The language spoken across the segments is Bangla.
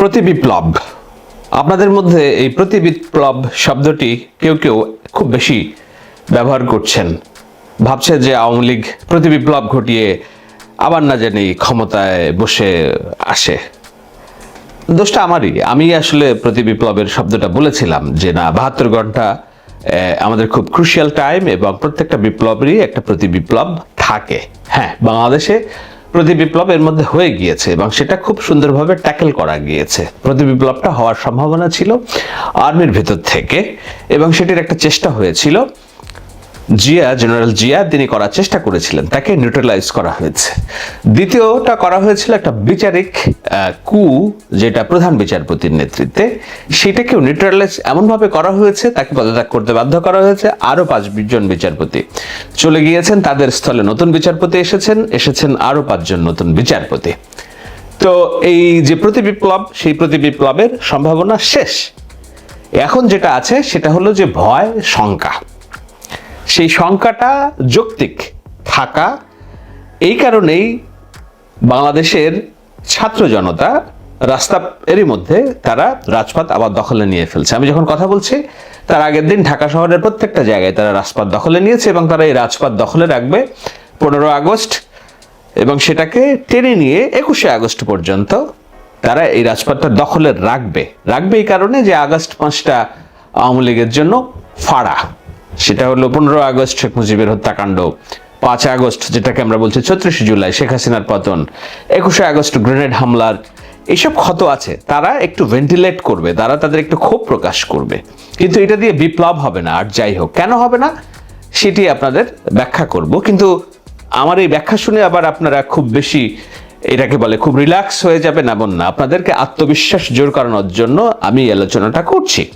প্রতি বিপ্লব। আপনাদের মধ্যে এই প্রতি বিপ্লব শব্দটি কেউ কেউ খুব বেশি ব্যবহার করছেন। ভাবছে যে আওয়ামী লীগ প্রতি বিপ্লব ঘটিয়ে আবার না জানি ক্ষমতায় বসে আসে। দোষটা আমারই। আমি আসলে প্রতি বিপ্লবের শব্দটা বলেছিলাম যে না, বাহাত্তর ঘণ্টা আমাদের খুব ক্রুশিয়াল টাইম এবং প্রত্যেকটা বিপ্লবেরই একটা প্রতি বিপ্লব থাকে। হ্যাঁ বাংলাদেশে প্রতি বিপ্লব এর মধ্যে হয়ে গিয়েছে এবং সেটা খুব সুন্দরভাবে ট্যাকেল করা গিয়েছে। প্রতি বিপ্লবটা হওয়ার সম্ভাবনা ছিল আর্মির ভেতর থেকে এবং সেটির একটা চেষ্টা হয়েছিল। জিয়া, জেনারেল জিয়া, তিনি করার চেষ্টা করেছিলেন। তাকে নিউট্রালাইজ করা হয়েছে। দ্বিতীয়টা করা হয়েছিল একটা বিচারিক কু, যেটা প্রধান বিচারপতির নেতৃত্বে। সেটাকেও নিউট্রালাইজ এমনভাবে করা হয়েছে, তাকে পদত্যাগ করতে বাধ্য করা হয়েছে। আরও পাঁচ জন বিচারপতি চলে গিয়েছেন। তাদের স্থলে নতুন বিচারপতি এসেছেন এসেছেন আরও পাঁচজন নতুন বিচারপতি। তো এই যে প্রতি বিপ্লব, সেই প্রতি বিপ্লবের সম্ভাবনা শেষ। এখন যেটা আছে, সেটা হলো যে ভয়, শঙ্কা। সেই সংখ্যাটা যৌক্তিক থাকা, এই কারণেই বাংলাদেশের ছাত্র জনতা রাস্তা এরই মধ্যে তারা রাজপথ আবার দখলে নিয়ে ফেলছে। আমি যখন কথা বলছি, তার আগের দিন ঢাকা শহরের প্রত্যেকটা জায়গায় তারা রাজপথ দখলে নিয়েছে এবং তারা এই রাজপথ দখলে রাখবে পনেরো আগস্ট এবং সেটাকে টেনে নিয়ে একুশে আগস্ট পর্যন্ত তারা এই রাজপথটা দখলে রাখবে। রাখবে এই কারণে যে আগস্ট মাসটা আওয়ামী লীগের জন্য ফাড়া। সেটা হলো পনেরো আগস্ট শেখ মুজিবের হত্যাকাণ্ড, পাঁচ আগস্ট যেটাকে আমরা বলছি ছত্রিশে জুলাই, শেখ হাসিনার পতন, একুশে আগস্ট গ্রেনেড হামলার এইসব ক্ষত আছে, তারা একটু ভেন্টিলেট করবে, তারা তাদের একটু ক্ষোভ প্রকাশ করবে। কিন্তু এটা দিয়ে বিপ্লব হবে না, আর যাই হোক, কেন হবে না, সেটি আপনাদের ব্যাখ্যা করব। কিন্তু আমার এই ব্যাখ্যা শুনে আবার আপনারা খুব বেশি এটাকে বলে খুব রিল্যাক্স হয়ে যাবেন এমন না। আপনাদেরকে আত্মবিশ্বাস জোর করানোর জন্য আমি আলোচনাটা করছি।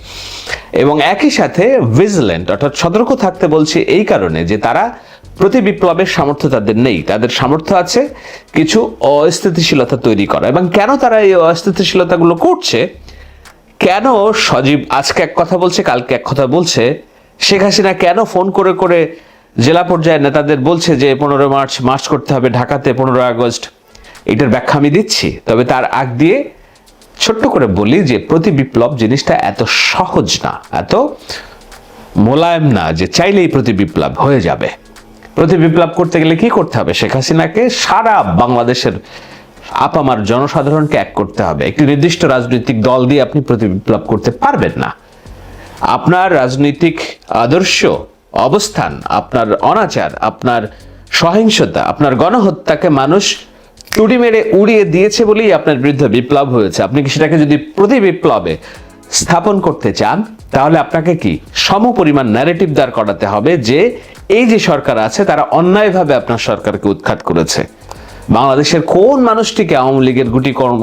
এবং একই সাথে ভিজিল্যান্ট অর্থাৎ সতর্ক থাকতে বলছি এই কারণে যে তারা প্রতি বিপ্লবের সামর্থ্য তাদের নেই। তাদের সামর্থ্য আছে কিছু অস্থিতিশীলতা তৈরি করা। এবং কেন তারা এই অস্থিতিশীলতাগুলো করছে? কেন সজীব আজকে এক কথা বলছে, কালকে এক কথা বলছে? শেখ হাসিনা কেন ফোন করে করে জেলা পর্যায়ের নেতাদের বলছে যে, পনেরো মার্চ মার্চ করতে হবে ঢাকাতে পনেরো আগস্ট। এটার ব্যাখ্যা আমি দিচ্ছি। তবে তার আগ দিয়ে ছোট্ট করে বলি যে প্রতি বিপ্লব জিনিসটা এত সহজ না, এত মোলায়েম না যে চাইলেই প্রতি বিপ্লব হয়ে যাবে। প্রতি বিপ্লব করতে গেলে কি করতে হবে? শেখ হাসিনাকে সারা বাংলাদেশের আপামার জনসাধারণকে এক করতে হবে। একটি নির্দিষ্ট রাজনৈতিক দল দিয়ে আপনি প্রতি বিপ্লব করতে পারবেন না। আপনার রাজনৈতিক আদর্শ, অবস্থান, আপনার অনাচার, আপনার সহিংসতা, আপনার গণহত্যাকে মানুষ টুটি মেরে উড়িয়ে দিয়েছে বলেই আপনার বিরুদ্ধে বিপ্লব হয়েছে। আপনি কি সেটাকে যদি প্রতি বিপ্লবে স্থাপন করতে চান, তাহলে আপনাকে কি সম পরিমাণ ন্যারেটিভ দাঁড় করাতে হবে যে এই যে সরকার আছে, তারা অন্যায়ভাবে আপনার সরকারকে উৎখাত করেছে। বাংলাদেশের কোন মানুষটিকে আওয়ামী লীগের গুটি কর্ম,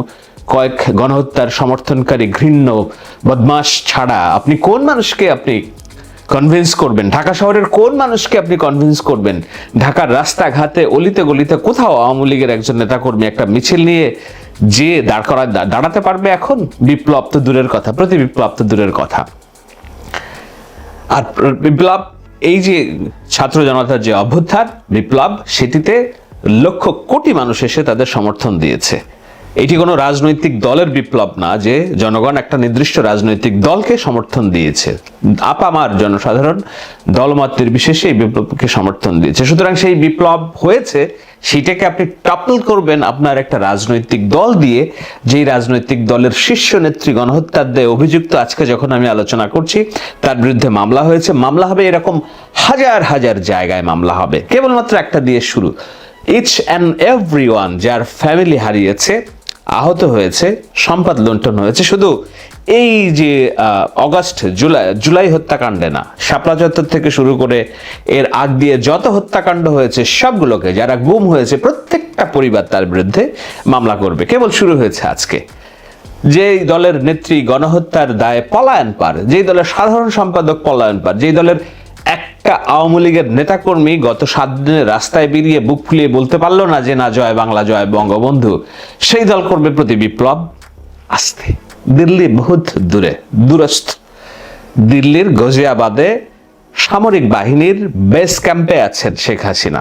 কয়েক গণহত্যার সমর্থনকারী ঘৃণ্য বদমাস ছাড়া আপনি কোন মানুষকে আপনি কনভিন্স করবেন। ঢাকা শহরের কোন মানুষকে আপনি কনভিন্স করবেন? ঢাকার রাস্তাঘাটে অলিতে গলিতে কোথাও আওয়ামী লীগের একজন নেতাকর্মী একটা মিছিল নিয়ে যে দাঁড় করা দাঁড়াতে পারবে এখন? বিপ্লব তো দূরের কথা, প্রতি বিপ্লব তো দূরের কথা। আর বিপ্লব, এই যে ছাত্র জনতার যে অভ্যুত্থান, বিপ্লব, সেটিতে লক্ষ কোটি মানুষ এসে তাদের সমর্থন দিয়েছে। এটি কোনো রাজনৈতিক দলের বিপ্লব না যে জনগণ একটা নির্দিষ্ট রাজনৈতিক দলকে সমর্থন দিয়েছে। আপামার জনসাধারণ, দলমত নির্বিশেষে এই বিপ্লবকে সমর্থন দিয়েছে। সুতরাং সেই বিপ্লব হয়েছে, সেটাকে আপনি টাপল করবেন আপনার একটা রাজনৈতিক দল দিয়ে, যেই রাজনৈতিক দলের শীর্ষ নেত্রী গণহত্যার দেয় অভিযুক্ত আজকে যখন আমি আলোচনা করছি, তার বিরুদ্ধে মামলা হয়েছে। মামলা হবে এরকম হাজার হাজার জায়গায় মামলা হবে। কেবলমাত্র একটা দিয়ে শুরু। ইচ অ্যান্ড এভরি যার ফ্যামিলি হারিয়েছে আহত হয়েছে, সম্পদ লুণ্ঠন হয়েছে। শুধু এই যে অগস্ট জুলাই জুলাই হত্যাকাণ্ডে না, শাপলা চত্বর থেকে শুরু করে এর আগ দিয়ে যত হত্যাকাণ্ড হয়েছে, সবগুলোকে যারা গুম হয়েছে, প্রত্যেকটা পরিবার তার বিরুদ্ধে মামলা করবে। কেবল শুরু হয়েছে আজকে। যেই দলের নেত্রী গণহত্যার দায়ে পলায়ন পার, যেই দলের সাধারণ সম্পাদক পলায়ন পার, যেই দলের একটা আওয়ামী লীগের নেতাকর্মী গত সাত দিনে রাস্তায় বেরিয়ে বুক ফুলিয়ে বলতে পারল না যে, না, জয় বাংলা, জয় বঙ্গবন্ধু। সেই দল করবে প্রতি বিপ্লব আসতে। দিল্লি বহুত দূরে, দূরস্থ। দিল্লির গজিয়াবাদে সামরিক বাহিনীর বেস ক্যাম্পে আছেন শেখ হাসিনা।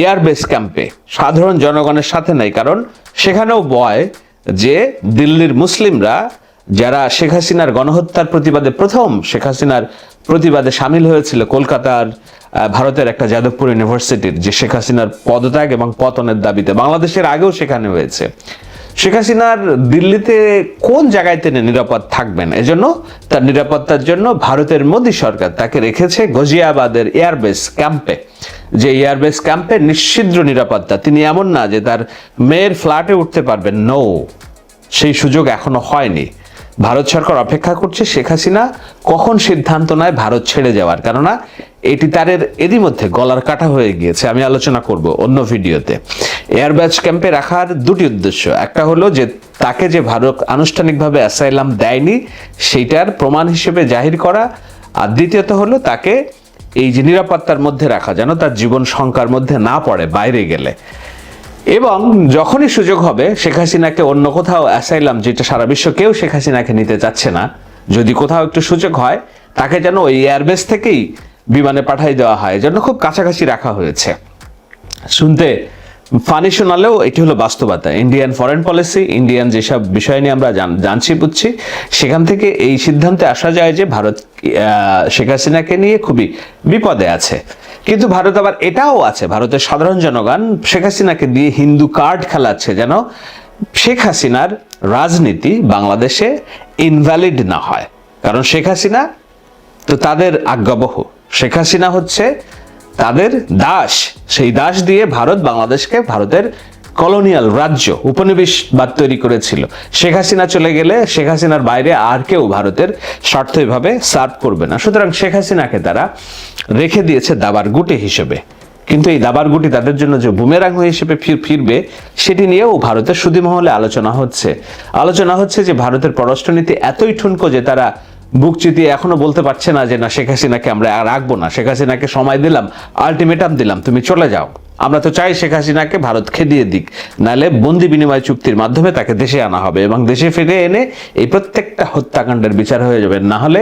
এয়ার বেস ক্যাম্পে। সাধারণ জনগণের সাথে নাই, কারণ সেখানেও বয় যে, দিল্লির মুসলিমরা যারা শেখ হাসিনার গণহত্যার প্রতিবাদে প্রথম শেখ হাসিনার প্রতিবাদে সামিল হয়েছিল কলকাতার ভারতের একটা যাদবপুর ইউনিভার্সিটির যে শেখ হাসিনার পদত্যাগ এবং পতনের দাবিতে। বাংলাদেশের আগেও সেখানে হয়েছে। শেখ হাসিনার দিল্লিতে কোন জায়গায় তিনি নিরাপদ থাকবেন? এজন্য তার নিরাপত্তার জন্য ভারতের মোদী সরকার তাকে রেখেছে গজিয়াবাদের এয়ারবেস ক্যাম্পে। যে এয়ারবেস ক্যাম্পে নিশ্চিদ্র নিরাপত্তা। তিনি এমন না যে তার মেয়ের ফ্ল্যাটে উঠতে পারবেন। নো সেই সুযোগ এখনও হয়নি। ভারত সরকার অপেক্ষা করছে শেখ হাসিনা কখন সিদ্ধান্ত নেয় ভারত ছেড়ে যাওয়ার। কেননা এটি তারের এরই মধ্যে গলার কাটা হয়ে গিয়েছে। আমি আলোচনা করব অন্য ভিডিওতে। এয়ারব্যাচ ক্যাম্পে রাখার দুটি উদ্দেশ্য। একটা হলো যে তাকে যে ভারত আনুষ্ঠানিকভাবে অ্যাসাইলাম দেয়নি, সেইটার প্রমাণ হিসেবে জাহির করা। আর দ্বিতীয়ত হলো তাকে এই যে নিরাপত্তার মধ্যে রাখা, যেন তার জীবন শঙ্কার মধ্যে না পড়ে বাইরে গেলে। এবং যখনই সুযোগ হবে, শেখ হাসিনাকে অন্য কোথাও অ্যাসাইলাম যেটা সারা বিশ্ব কেউ শেখ হাসিনাকে নিতে চাচ্ছে না। যদি কোথাও একটু সুযোগ হয়, তাকে যেন ওই এয়ারবেস থেকেই বিমানে পাঠাই দেওয়া হয়। জন্য খুব কাছাকাছি রাখা হয়েছে। শুনতে ফানি শোনালেও এটি হলো বাস্তবতা। ইন্ডিয়ান ফরেন পলিসি ইন্ডিয়ান যেসব বিষয় নিয়ে আমরা জানছি, বুঝছি, সেখান থেকে এই সিদ্ধান্তে আসা যায় যে ভারত শেখ হাসিনাকে নিয়ে খুবই বিপদে আছে। কিন্তু ভারত আবার এটাও আছে, ভারতের সাধারণ জনগণ, শেখ হাসিনাকে দিয়ে হিন্দু কার্ড খেলাচ্ছে যেন শেখ হাসিনার রাজনীতি বাংলাদেশে ইনভ্যালিড না হয়। কারণ শেখ হাসিনা তো তাদের আজ্ঞাবহ। শেখ হাসিনা হচ্ছে তাদের দাস। সেই দাস দিয়ে ভারত বাংলাদেশকে ভারতের কলোনিয়াল রাজ্য উপনিবেশবাদ তৈরি করেছিল। শেখ হাসিনা চলে গেলে শেখ হাসিনার বাইরে আর কেউ ভারতের স্বার্থ এভাবে সার্ভ করবে না। সুতরাং শেখ হাসিনাকে তারা রেখে দিয়েছে দাবার গুটি হিসেবে। কিন্তু এই দাবার গুটি তাদের জন্য যে বুমেরাং হিসেবে ফির ফিরবে, সেটি নিয়েও ভারতের সুদীমহলে আলোচনা হচ্ছে। আলোচনা হচ্ছে যে ভারতের পররাষ্ট্রনীতি এতই ঠুনকো যে তারা বুক চিতিয়ে এখনও বলতে পারছে না যে, না, শেখ হাসিনাকে আমরা রাখব না। শেখ হাসিনাকে সময় দিলাম, আলটিমেটাম দিলাম, তুমি চলে যাও। আমরা তো চাই শেখ হাসিনাকে ভারত খেদিয়ে দিক নাহলে বন্দি বিনিময় চুক্তির মাধ্যমে তাকে দেশে আনা হবে এবং দেশে ফিরে এনে এই প্রত্যেকটা হত্যাকাণ্ডের বিচার হয়ে যাবে। না হলে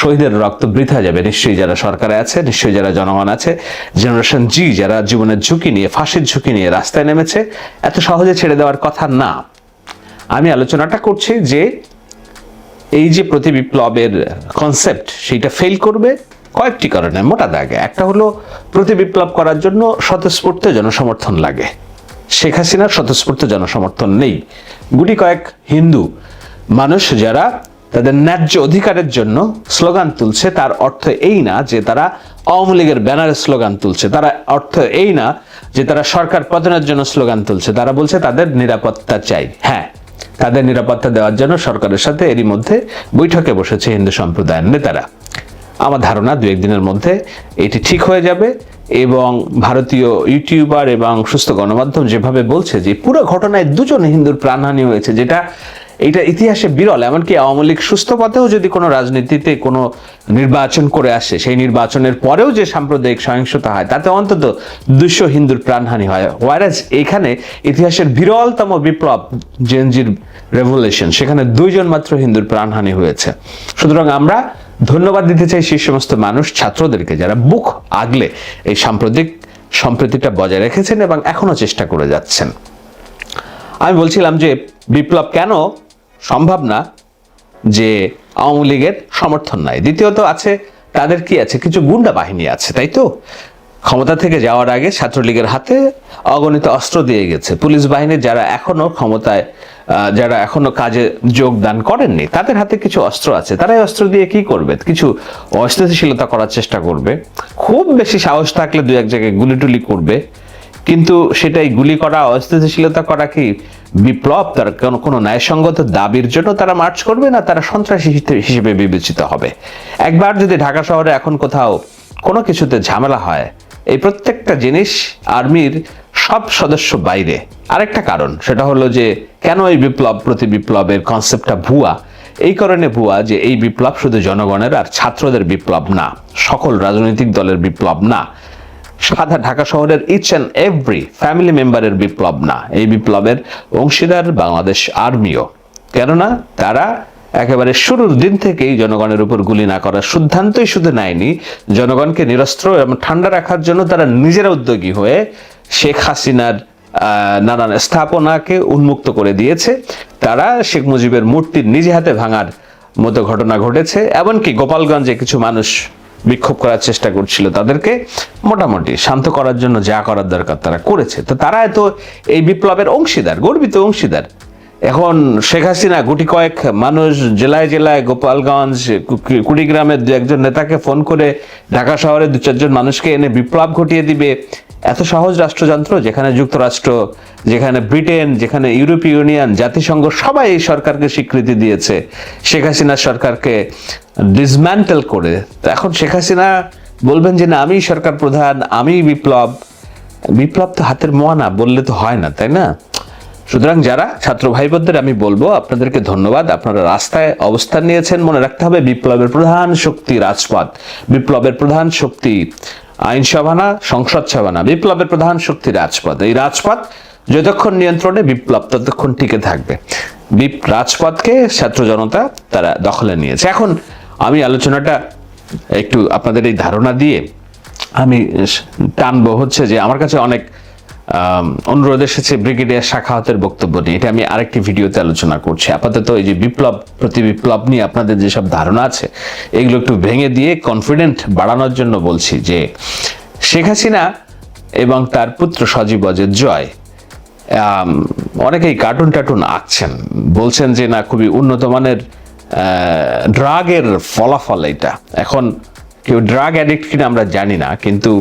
শহীদের রক্ত বৃথা যাবে। নিশ্চয়ই যারা সরকারে আছে, নিশ্চয়ই যারা জনগণ আছে, জেনারেশন জি যারা জীবনের ঝুঁকি নিয়ে, ফাঁসির ঝুঁকি নিয়ে রাস্তায় নেমেছে, এত সহজে ছেড়ে দেওয়ার কথা না। আমি আলোচনাটা করছি যে এই যে প্রতি বিপ্লবের কনসেপ্ট সেইটা ফেল করবে কয়েকটি কারণে মোটা দাগে। একটা হলো প্রতি বিপ্লব করার জন্য স্বতঃস্ফূর্ত জনসমর্থন লাগে। শেখ হাসিনার স্বতঃস্ফূর্ত জনসমর্থন নেই। গুটি কয়েক হিন্দু মানুষ যারা তাদের ন্যায্য অধিকারের জন্য স্লোগান তুলছে, তার অর্থ এই না যে তারা আওয়ামী লীগের ব্যানারে স্লোগান তুলছে। তারা অর্থ এই না যে তারা সরকার পতনের জন্য স্লোগান তুলছে। তারা বলছে তাদের নিরাপত্তা চাই। হ্যাঁ তাদের নিরাপত্তা দেওয়ার জন্য সরকারের সাথে এরই মধ্যে বৈঠকে বসেছে হিন্দু সম্প্রদায়ের নেতারা। আমার ধারণা দু একদিনের মধ্যে এটি ঠিক হয়ে যাবে এবং ভারতীয় ইউটিউবার এবং সুস্থ গণমাধ্যম যেভাবে বলছে যে পুরো ঘটনায় দুজন হিন্দুর প্রাণহানি হয়েছে, যেটা এটা ইতিহাসে বিরল, এমনকি আওয়ামী লীগ সুস্থ পথেও যদি কোনো রাজনীতিতে কোনো নির্বাচন করে আসে, সেই নির্বাচনের পরেও যে সাম্প্রদায়িক সহিংসতা হয়, তাতে অন্তত দুশো হিন্দুর প্রাণহানি হয়। ওয়ারাজ এখানে ইতিহাসের বিরলতম বিপ্লব জেনজির রেভলিউশন সেখানে দুইজন মাত্র হিন্দুর প্রাণহানি হয়েছে। সুতরাং আমরা ধন্যবাদ দিতে চাই সেই সমস্ত মানুষ, ছাত্রদেরকে, যারা বুক আগলে এই সাম্প্রতিক সম্প্রীতিটা বজায় রেখেছেন এবং এখনও চেষ্টা করে যাচ্ছেন। আমি বলছিলাম যে বিপ্লব কেন সম্ভব না যে আওয়ামী লীগের সমর্থন নাই? দ্বিতীয়ত আছে, তাদের কি আছে? কিছু গুন্ডা বাহিনী আছে, তাই তো? ক্ষমতা থেকে যাওয়ার আগে ছাত্রলীগের হাতে অগণিত অস্ত্র দিয়ে গেছে। পুলিশ বাহিনীর যারা এখনও ক্ষমতায় যারা এখনও কাজে যোগদান করেননি, তাদের হাতে কিছু অস্ত্র আছে। তারাই অস্ত্র দিয়ে কি করবে? কিছু অস্থিতিশীলতা করার চেষ্টা করবে। খুব বেশি সাহস থাকলে দু এক জায়গায় গুলি টুলি করবে। কিন্তু সেটাই গুলি করা, অস্থিতিশীলতা করা কি বিপ্লব? তার কোনো কোনো ন্যায়সঙ্গত দাবির জন্য তারা মার্চ করবে না? তারা সন্ত্রাসী হিসেবে বিবেচিত হবে। একবার যদি ঢাকা শহরে এখন কোথাও কোনো কিছুতে ঝামেলা হয় এই প্রত্যেকটা জিনিস আর্মির সব সদস্য বাইরে। আরেকটা কারণ, সেটা হলো যে কেন এই বিপ্লব, প্রতি বিপ্লবের কনসেপ্টটা ভুয়া? এই কারণে ভুয়া যে এই বিপ্লব শুধু জনগণের আর ছাত্রদের বিপ্লব না, সকল রাজনৈতিক দলের বিপ্লব না। সাদা ঢাকা শহরের ইচ অ্যান্ড এভরি ফ্যামিলি মেম্বারের বিপ্লব না, এই বিপ্লবের অংশীদার বাংলাদেশ আর্মিও। কেননা তারা একেবারে শুরুর দিন থেকেই জনগণের উপর গুলি না করার সিদ্ধান্তই শুধু নেয়নি। জনগণকে নিরস্ত্র এবং ঠান্ডা রাখার জন্য তারা নিজেরা উদ্যোগী হয়ে শেখ হাসিনার নানান স্থাপনাকে উন্মুক্ত করে দিয়েছে। তারা শেখ মুজিবের মূর্তি নিজে হাতে ভাঙার মতো ঘটনা ঘটেছে। এমনকি গোপালগঞ্জে কিছু মানুষ বিক্ষোভ করার চেষ্টা করছিল তাদেরকে। মোটামুটি শান্ত করার জন্য যা করার দরকার তারা করেছে। তো তারা তো এই বিপ্লবের অংশীদার, গর্বিত অংশীদার। এখন শেখ হাসিনা গুটি কয়েক মানুষ জেলায় জেলায় গোপালগঞ্জ কুড়িগ্রামের দু একজন নেতাকে ফোন করে ঢাকা শহরে দু চারজন মানুষকে এনে বিপ্লব ঘটিয়ে দিবে। এত সহজ রাষ্ট্রযন্ত্র যেখানে যুক্তরাষ্ট্র, যেখানে ব্রিটেন, যেখানে ইউরোপীয় ইউনিয়ন, জাতিসংঘ সবাই এই সরকারকে স্বীকৃতি দিয়েছে। শেখ হাসিনার সরকারকে ডিসম্যান্টেল করে। এখন শেখ হাসিনা বলবেন যে, না, আমি সরকার প্রধান আমি বিপ্লব। বিপ্লব তো হাতের মোয়া না, বললে তো হয় না, তাই না? সুতরাং যারা ছাত্র ভাই বোনদের আমি বলব, আপনাদেরকে ধন্যবাদ। আপনারা রাস্তায় অবস্থান নিয়েছেন, মনে রাখতে হবে বিপ্লবের প্রধান শক্তি রাজপথ। বিপ্লবের প্রধান শক্তি আইনসভা না সংসদ সভা না বিপ্লবের প্রধান শক্তি রাজপথ। এই রাজপথ যতক্ষণ নিয়ন্ত্রণে, বিপ্লব ততক্ষণ টিকে থাকবে। রাজপথকে ছাত্র জনতা তারা দখলে নিয়েছে। এখন আমি আলোচনাটা একটু আপনাদের এই ধারণা দিয়ে আমি টানবো হচ্ছে যে আমার কাছে অনেক অনুরোধ এসেছে ব্রিগেডিয়ার শাখাহতের বক্তব্য নিয়ে। এটা আমি আরেকটি ভিডিওতে আলোচনা করছি। আপাতত এই যে বিপ্লব, প্রতি বিপ্লব নিয়ে আপনাদের যেসব ধারণা আছে, এগুলো একটু ভেঙে দিয়ে কনফিডেন্ট বাড়ানোর জন্য বলছি যে, শেখ হাসিনা এবং তার পুত্র সজীব অজের জয় অনেকেই কার্টুন টার্টুন আঁকছেন। বলছেন যে, না, খুবই উন্নত মানের ড্রাগের ফলাফল এটা। এখন কেউ ড্রাগ অ্যাডিক্ট কিনা আমরা জানি না, কিন্তু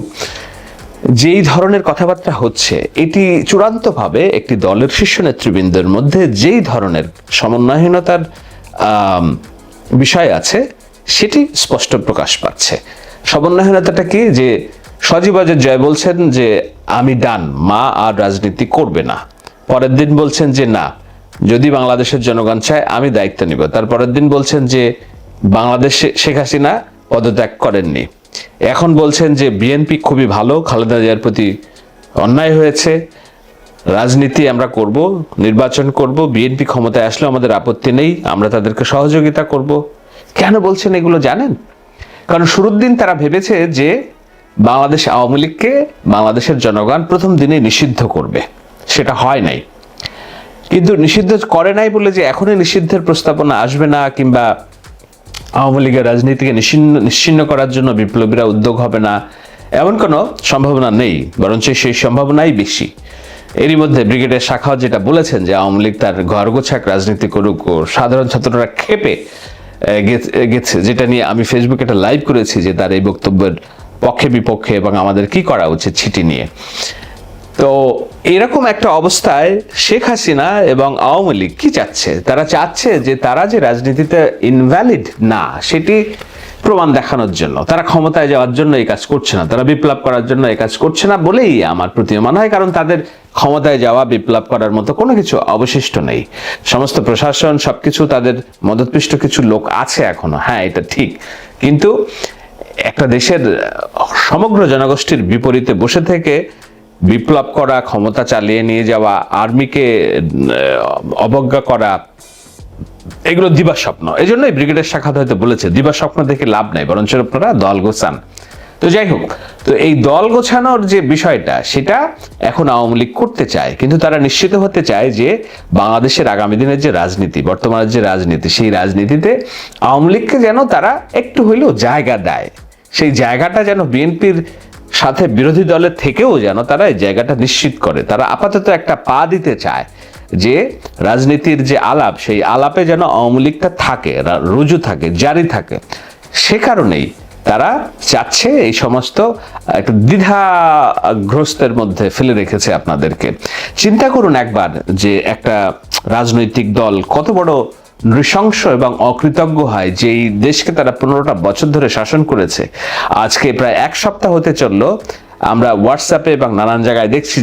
যেই ধরনের কথাবার্তা হচ্ছে, এটি চূড়ান্তভাবে একটি দলের শীর্ষ নেতৃবৃন্দের মধ্যে যেই ধরনের সমন্বয়হীনতার বিষয় আছে, সেটি স্পষ্ট প্রকাশ পাচ্ছে। সমন্বয়হীনতাটা কি? যে সজীব অজয় জয় বলছেন যে, আমি ডান, মা আর রাজনীতি করবে না। পরের দিন বলছেন যে, না, যদি বাংলাদেশের জনগণ চায়, আমি দায়িত্ব নিব। তারপরের দিন বলছেন যে, বাংলাদেশে শেখ হাসিনা পদত্যাগ করেননি। এখন বলছেন যে বিএনপি খুবই ভালো, খালেদা জিয়ার প্রতি অন্যায় হয়েছে। রাজনীতি আমরা করব, নির্বাচন করব বিএনপি ক্ষমতায় আসলে আমাদের আপত্তি নেই, আমরা তাদেরকে সহযোগিতা করব। কেন বলছেন এগুলো জানেন? কারণ শুরুর দিন তারা ভেবেছে যে বাংলাদেশ আওয়ামী লীগকে বাংলাদেশের জনগণ প্রথম দিনে নিষিদ্ধ করবে। সেটা হয় নাই। কিন্তু নিষিদ্ধ করে নাই বলে যে এখনই নিষিদ্ধের প্রস্তাবনা আসবে না কিংবা আওয়ামী লীগের রাজনীতিকে নিশ্চিন্ন নিশ্চিন্ন করার জন্য বিপ্লবীরা উদ্যোগ হবে না, এমন কোনো সম্ভাবনা নেই, বরঞ্চ সেই সম্ভাবনাই বেশি। এরই মধ্যে ব্রিগেডের শাখা যেটা বলেছেন যে আওয়ামী লীগ তার ঘর গোছাক রাজনীতি করুক ও সাধারণ ছাত্ররা খেপে গেছে যেটা নিয়ে আমি ফেসবুকে একটা লাইভ করেছি যে তার এই বক্তব্যের পক্ষে বিপক্ষে এবং আমাদের কি করা উচিত সেটি নিয়ে। তো এরকম একটা অবস্থায় শেখ হাসিনা এবং আওয়ামী লীগ কি চাচ্ছে? তারা চাচ্ছে যে তারা যে রাজনীতিতে ইনভ্যালিড না, সেটি প্রমাণ দেখানোর জন্য। তারা ক্ষমতায় যাওয়ার জন্য এই কাজ করছে না, তারা বিপ্লব করার জন্য এই কাজ করছে না বলেই আমার প্রতি প্রতীয়মান হয়, কারণ তাদের ক্ষমতায় যাওয়া, বিপ্লব করার মতো কোনো কিছু অবশিষ্ট নেই। সমস্ত প্রশাসন, সবকিছু তাদের মদতপৃষ্ট কিছু লোক আছে এখনও। হ্যাঁ এটা ঠিক। কিন্তু একটা দেশের সমগ্র জনগোষ্ঠীর বিপরীতে বসে থেকে বিপ্লব করা, ক্ষমতা চালিয়ে নিয়ে যাওয়া, আর্মিকে অবজ্ঞা করা, এগুলো দিবা স্বপ্ন। এই জন্যই ব্রিগেডের শাখা হয়তো বলেছে, দিবা স্বপ্ন দেখে লাভ নাই, বরঞ্চ আপনারা দল গোছান। তো যাই হোক, তো এই দল গোছানোর যে বিষয়টা, সেটা এখন আওয়ামী লীগ করতে চায়। কিন্তু তারা নিশ্চিত হতে চায় যে বাংলাদেশের আগামী দিনের যে রাজনীতি, বর্তমানের যে রাজনীতি, সেই রাজনীতিতে আওয়ামী লীগকে যেন তারা একটু হইলেও জায়গা দেয়। সেই জায়গাটা যেন বিএনপির সাথে বিরোধী দলের থেকেও যেন তারা এই জায়গাটা নিশ্চিত করে। তারা আপাতত একটা পা দিতে চায় যে রাজনীতির যে আলাপ, সেই আলাপে যেন আওয়ামী লীগটা থাকে রুজু থাকে, জারি থাকে। সে কারণেই তারা চাচ্ছে এই সমস্ত একটা দ্বিধাগ্রস্তের মধ্যে ফেলে রেখেছে আপনাদেরকে। চিন্তা করুন একবার যে একটা রাজনৈতিক দল কত বড় নৃশংস এবং অকৃতজ্ঞ হয়, যেই দেশকে তারা পনেরোটা বছর ধরে শাসন করেছে। আজকে প্রায় এক সপ্তাহ হতে চলল, আমরা হোয়াটসঅ্যাপে এবং নানান জায়গায় দেখছি